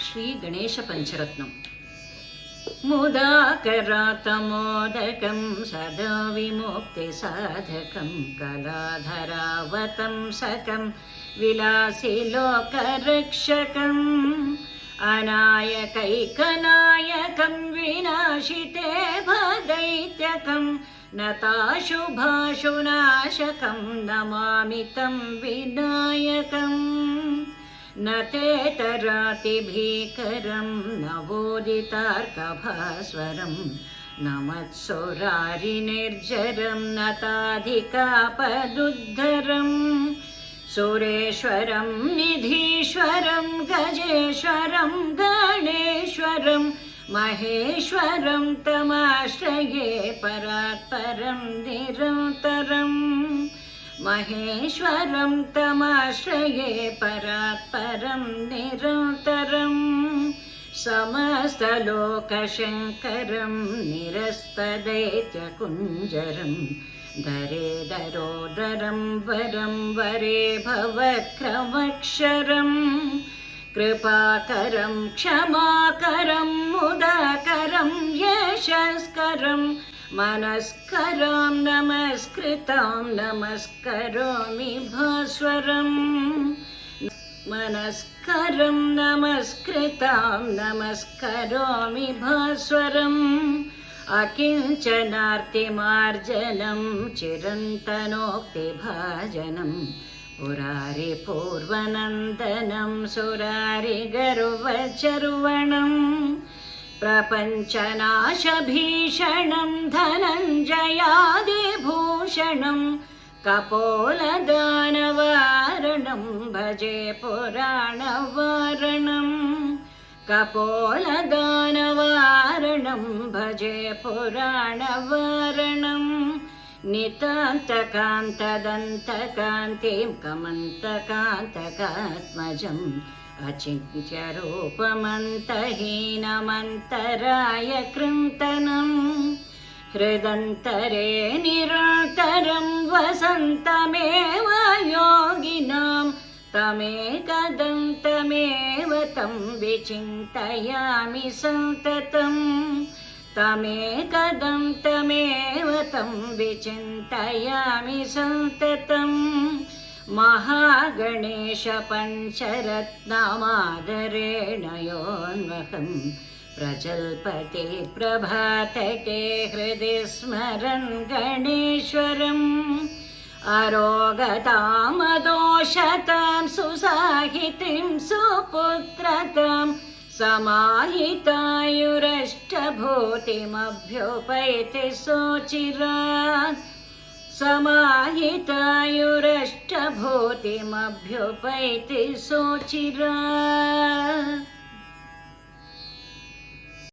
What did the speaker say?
श्रीगणेशपञ्चरत्नम्। मुदाकरातमोदकं सदा विमुक्तिसाधकं कलाधरावतंसकं विलासि लोकरक्षकम् अनायकैकनायकं विनाशिते भदैत्यकं नताशुभाशुनाशकं नमामि तं विनायकम् न तेतरातिभीकरं नवोदितार्कभास्वरं न मत्सुरारिनिर्जरं नताधिकापदुद्धरम् सुरेश्वरं निधीश्वरं गजेश्वरं गणेश्वरं महेश्वरं तमाश्रये परात्परं निरन्तरम् महेश्वरं तमाश्रये परात्परं निरन्तरम् समस्तलोकशङ्करं निरस्तदैत्यकुञ्जरं दरे दरोदरं वरं वरे भवक्रमक्षरम् कृपाकरं क्षमाकरं मुदाकरं यशस्करम् मनस्करां नमस्कृतां नमस्करोमि भास्वरम्। मनस्करं नमस्कृतां नमस्करोमि भास्वरम्। अकिञ्चनार्तिमार्जनं चिरन्तनोक्तिभाजनं पुरारिपूर्वनन्दनं सुरारिगर्वचर्वणम् प्रपञ्चनाशभीषणं धनञ्जयादिभूषणं कपोलदानवारणं भजे पुराणवारणम् कपोलदानवारणं भजे पुराणवारणम् नितान्तकान्तदन्तकान्तिं कमन्तकान्तकात्मजम् अचिन्त्यरूपमन्तहीनमन्तराय कृन्तनम् हृदन्तरे निरन्तरं वसन्तमेव योगिनां तमेकदन्तमेव तं विचिन्तयामि सन्ततम् तमेकदन्तमेव तं विचिन्तयामि सन्ततम् महागणेशपञ्चरत्नमादरेण योन्वहं प्रजल्पते प्रभातके हृदि स्मरन् गणेश्वरम्। अरोगतामदोषतां सुसाहितिं सुपुत्रतां समाहितायुरष्टभूतिमभ्युपैति सोचिरात् समाहितायुरष्टभूतिमभ्युपैति सोचिरा